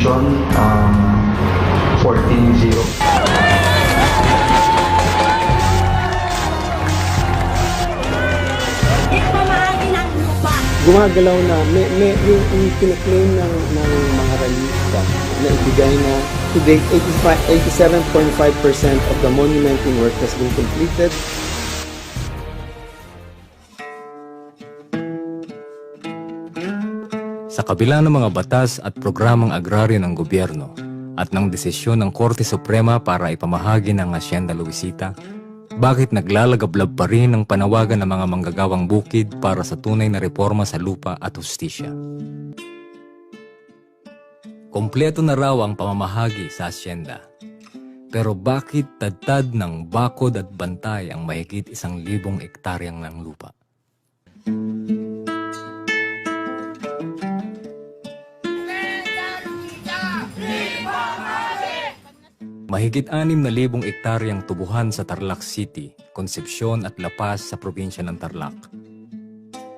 John, um, 14-0. Gumagalaw na may, may yung, yung kiniklaim ng, ng mga realista na ibigay na to date 85 87.5% of the monumenting work has been completed. Sa kabila ng mga batas at programang agraryo ng gobyerno at ng desisyon ng Korte Suprema para ipamahagi ng Hacienda Luisita, bakit naglalagablab pa rin ang panawagan ng mga manggagawang bukid para sa tunay na reforma sa lupa at hustisya? Kompleto na raw ang pamamahagi sa Hacienda. Pero bakit tadtad ng bakod at bantay ang mahigit isang libong ektaryang ng lupa? Mahigit anim na libong ektaryang tubuhan sa Tarlac City, Concepcion at La Paz sa probinsya ng Tarlac.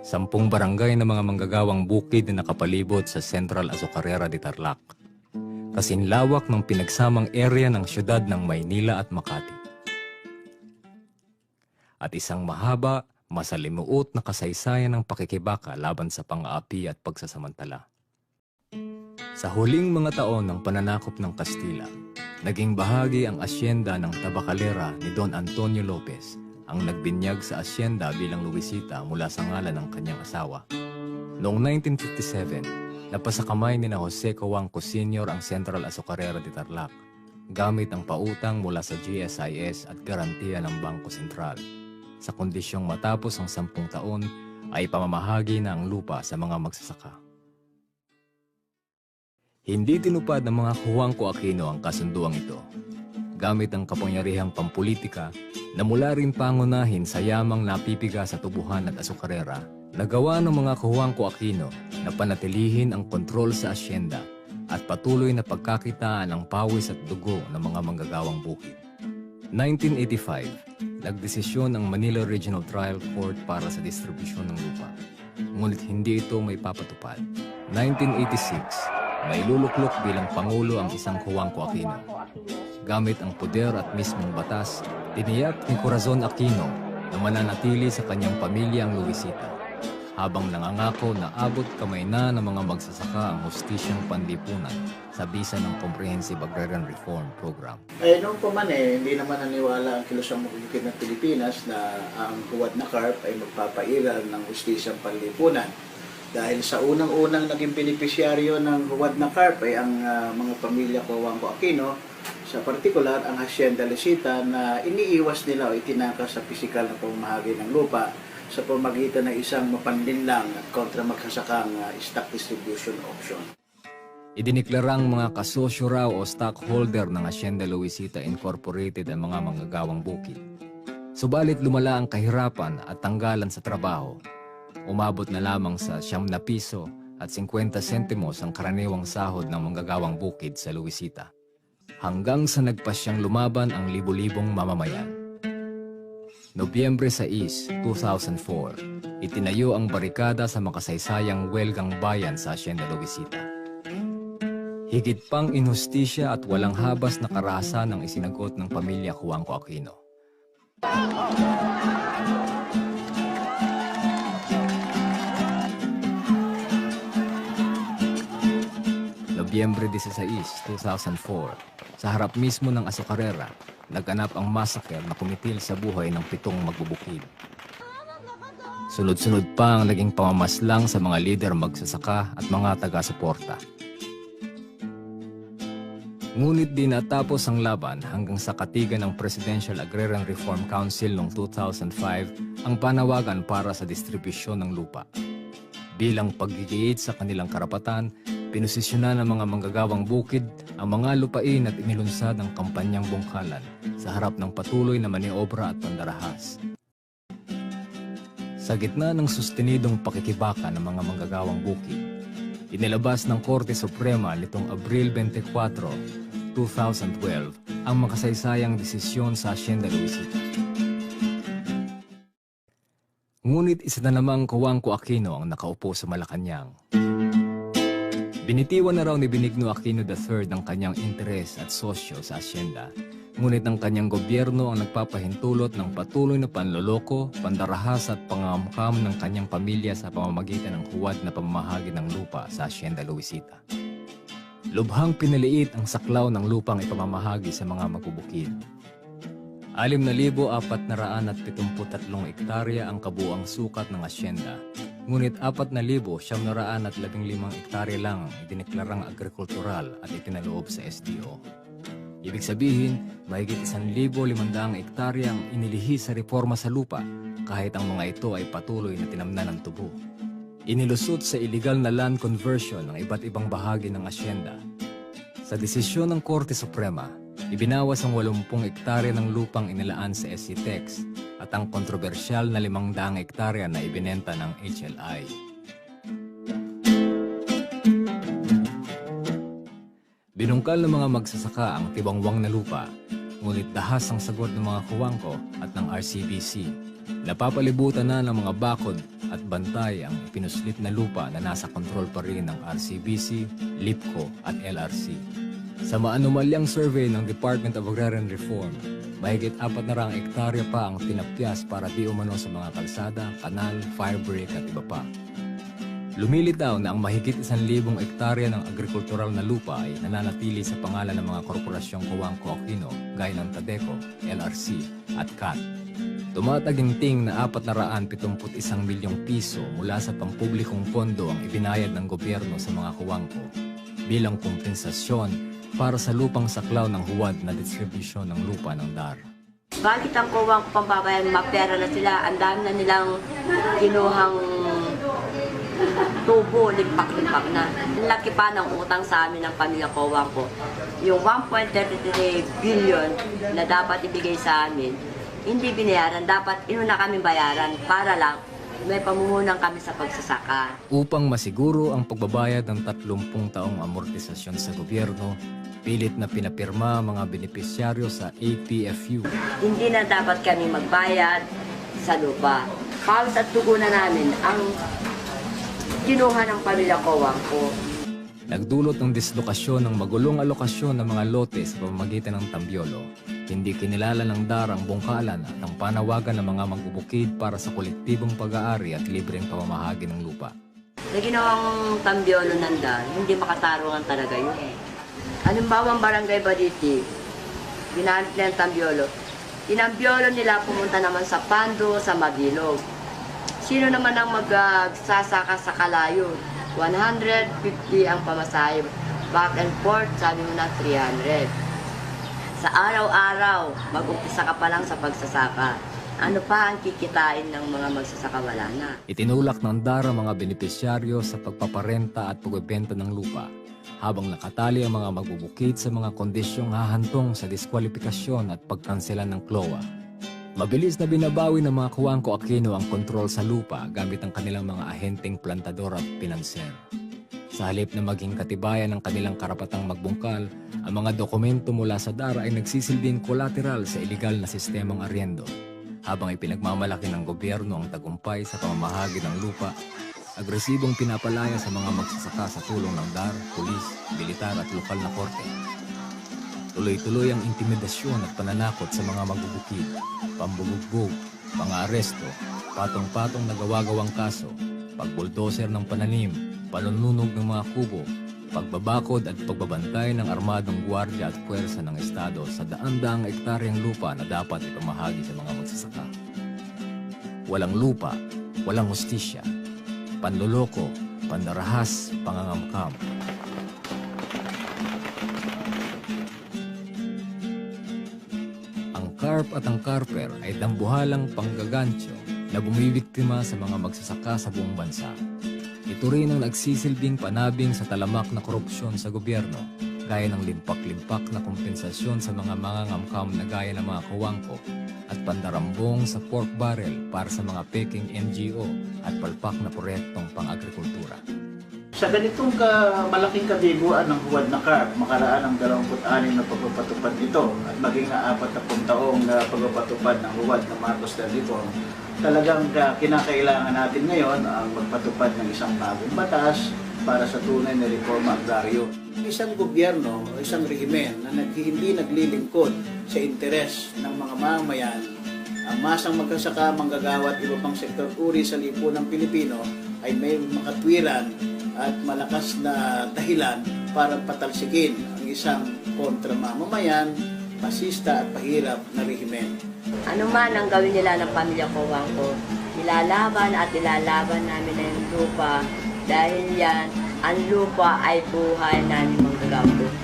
Sampung barangay na mga manggagawang bukid na nakapalibot sa Central Azucarera de Tarlac. Kasinlawak ng pinagsamang area ng syudad ng Maynila at Makati. At isang mahaba, masalimuot na kasaysayan ng pakikibaka laban sa pang-aapi at pagsasamantala. Sa huling mga taon ng pananakop ng Kastila, naging bahagi ang asyenda ng Tabacalera ni Don Antonio Lopez, ang nagbinyag sa asyenda bilang Luisita mula sa ngalan ng kanyang asawa. Noong 1957, napasa kamay ni na Jose Coangco Sr. ang Central Azucarera de Tarlac, gamit ang pautang mula sa GSIS at garantiya ng Bangko Sentral. Sa kondisyong matapos ang sampung taon, ay pamamahagi na ang lupa sa mga magsasaka. Hindi tinupad ng mga Juanco Aquino ang kasunduang ito. Gamit ang kapangyarihang pampolitika na mula rin pangunahin sa yamang napipiga sa tubuhan at asukarera, nagawa ng mga Juanco Aquino na panatilihin ang kontrol sa asyenda at patuloy na pagkakitaan ng pawis at dugo ng mga manggagawang bukid. 1985, nagdesisyon ang Manila Regional Trial Court para sa distribusyon ng lupa. Ngunit hindi ito may papatupad. 1986, may luluklok bilang Pangulo ang isang Juanco Aquino. Gamit ang poder at mismong batas, tiniyak ni Corazon Aquino na mananatili sa kanyang pamilya ang Luisita, habang nangangako na abot kamay na ng mga magsasaka ang hustisyang panlipunan sa bisa ng Comprehensive Agrarian Reform Program. Eh, noon pa man eh, hindi naman naniwala ang kilusang makikita ng Pilipinas na ang huwad na carp ay magpapairal ng hustisyang panlipunan. Dahil sa unang-unang naging benepisyaryo ng huwad na carp ay ang ah, mga pamilya Cojuangco Aquino, sa partikular ang Hacienda Lucita na iniiwas nila o itinangka sa pisikal na pamamahagi ng lupa sa pamagitan ng isang mapanlinlang at kontra magsasakang ah, stock distribution option. Idiniklarang mga kasosyo raw o stockholder ng Hacienda Luisita Incorporated ang mga manggagawang bukid. Subalit lumala ang kahirapan at tanggalan sa trabaho. Umabot na lamang sa siyam na piso at 50 sentimos ang karaniwang sahod ng manggagawang bukid sa Luisita. Hanggang sa nagpasyang lumaban ang libo-libong mamamayan. Nobyembre 6, 2004, itinayo ang barikada sa makasaysayang Welgang Bayan sa Hacienda Luisita. Higit pang inhustisya at walang habas na karahasan ang isinagot ng pamilya Juanco Aquino. Nobyembre 16, 2004, sa harap mismo ng Azucarera, naganap ang massacre na kumitil sa buhay ng pitong magbubukid. Sunod-sunod pa ang naging pamamaslang sa mga lider magsasaka at mga taga-suporta. Ngunit di natapos ang laban hanggang sa katigan ng Presidential Agrarian Reform Council noong 2005 ang panawagan para sa distribusyon ng lupa. Bilang paggigiit sa kanilang karapatan, pinosisyonan ng mga manggagawang bukid ang mga lupain at inilunsad ang kampanyang bungkalan sa harap ng patuloy na maniobra at pandarahas. Sa gitna ng sustenidong pakikibaka ng mga manggagawang bukid, inilabas ng Korte Suprema nitong Abril 24, 2012 ang makasaysayang desisyon sa Hacienda Luisita. Ngunit isa na namang Kuwangko Aquino ang nakaupo sa Malacanang. Binitiwan na raw ni Benigno Aquino III ang kanyang interes at sosyo sa asyenda. Ngunit ang kanyang gobyerno ang nagpapahintulot ng patuloy na panloloko, pandarahas at pangamkam ng kanyang pamilya sa pamamagitan ng huwad na pamamahagi ng lupa sa Asyenda Luisita. Lubhang pinaliit ang saklaw ng lupang ipamamahagi sa mga magbubukid. 6,473 ektarya ang kabuang sukat ng asyenda. Ngunit 4,715 ektarya lang ang idineklarang agrikultural at itinaloob sa SDO. Ibig sabihin, mahigit 1,500 ektarya ang inilihi sa reforma sa lupa kahit ang mga ito ay patuloy na tinamnan ng tubo. Inilusot sa illegal na land conversion ng iba't ibang bahagi ng asyenda. Sa desisyon ng Korte Suprema, ibinawas ang 80 ektarya ng lupang inilaan sa SCTEX at ang kontrobersyal na 500 ektarya na ibinenta ng HLI. Binungkal ng mga magsasaka ang tibangwang na lupa, ngunit dahas ang sagot ng mga kuwangko at ng RCBC. Napapalibutan na ng mga bakod at bantay ang pinuslit na lupa na nasa kontrol pa rin ng RCBC, LIPCO at LRC. Sa maanumalyang survey ng Department of Agrarian Reform, mahigit apat na rang ektarya pa ang tinapyas para di umano sa mga kalsada, kanal, firebreak at iba pa. Lumilitaw na ang mahigit isang libong ektarya ng agrikultural na lupa ay nananatili sa pangalan ng mga korporasyong Kuwangko Aquino gaya ng Tadeco, LRC at CAT. Tumataginting na 471 milyong piso mula sa pampublikong pondo ang ibinayad ng gobyerno sa mga Kuwangko bilang kompensasyon para sa lupang saklaw ng huwad na distribusyon ng lupa ng DAR. Bakit ang kuwang pambabayan, mapera na sila, ang dami na nilang kinuhang tubo, limpak-limpak na. Laki pa ng utang sa amin ng pamilya Kowang ko. Yung 1.33 billion na dapat ibigay sa amin, hindi binayaran. Dapat inuna kami bayaran para lang may pamuhunan kami sa pagsasaka. Upang masiguro ang pagbabayad ng 30 taong amortisasyon sa gobyerno, pilit na pinapirma mga benepisyaryo sa APFU. Hindi na dapat kami magbayad sa lupa. Pawis at dugo na namin ang kinuha ng pamilya Kowang ko. Nagdulot ng dislokasyon ng magulong alokasyon ng mga lote sa pamamagitan ng Tambiolo. Hindi kinilala ng DAR ang bungkalan at ang panawagan ng mga magbubukid para sa kolektibong pag-aari at libreng pamamahagi ng lupa. Na ginawang tambiolo ng DAR, hindi makatarungan talaga yun. Halimbawa, ang barangay Baditi, ginamit nila yung tambiolo. Tinambiolo nila pumunta naman sa Pando, sa Mabilog. Sino naman ang magsasaka sa Kalayo? 150 ang pamasahe. Back and forth, sabi mo na 300. Sa araw-araw, mag-umpisa ka pa lang sa pagsasaka. Ano pa ang kikitain ng mga magsasaka? Wala na. Itinulak ng DAR ang mga benepisyaryo sa pagpaparenta at pagbebenta ng lupa habang nakatali ang mga magbubukid sa mga kondisyong hahantong sa diskwalifikasyon at pagkanselan ng CLOA. Mabilis na binabawi ng mga Kuwangko Aquino ang kontrol sa lupa gamit ang kanilang mga ahenteng plantador at pinanser. Sa halip na maging katibayan ng kanilang karapatang magbungkal, ang mga dokumento mula sa DARA ay nagsisilbing collateral sa iligal na sistemang aryendo. Habang ipinagmamalaki ng gobyerno ang tagumpay sa pamamahagi ng lupa, agresibong pinapalaya sa mga magsasaka sa tulong ng DAR, pulis, militar at lokal na korte. Tuloy-tuloy ang intimidasyon at pananakot sa mga magbubukid, pambubugbog, pang-aaresto, patong-patong na gawa-gawang kaso, pagbuldoser ng pananim, panununog ng mga kubo, pagbabakod at pagbabantay ng armadong gwardya at puwersa ng Estado sa daan-daang ektaryang lupa na dapat ipamahagi sa mga magsasaka. Walang lupa, walang hustisya, panloloko, pandarahas, pangangamkam. Ang carp at ang carper ay dambuhalang panggagancho na bumibiktima sa mga magsasaka sa buong bansa. Ito rin ang nagsisilbing panabing sa talamak na korupsyon sa gobyerno, gaya ng limpak-limpak na kompensasyon sa mga mangangamkam na gaya ng mga kawangko at pandarambong sa pork barrel para sa mga peking NGO at palpak na proyektong pang-agrikultura. Sa ganitong ka, malaking kabiguan ng huwad na carp, makaraan ang 26 na pagpapatupad nito at maging na 40 taong na pagpapatupad ng huwad na Marcos Reform, talagang ka, kinakailangan natin ngayon ang magpatupad ng isang bagong batas para sa tunay na reforma agraryo. Isang gobyerno o isang rehimen na nag, hindi naglilingkod sa interes ng mga mamamayan ang masang magkasaka, manggagawa at iba pang sektor uri sa lipunang Pilipino ay may makatwiran at malakas na dahilan para patalsikin ang isang kontra mamamayan, pasista at pahirap na rehimen. Ano man ang gawin nila ng pamilya ko, nilalaban at nilalaban namin na lupa dahil yan, ang lupa ay buhay namin manggagawang bukid.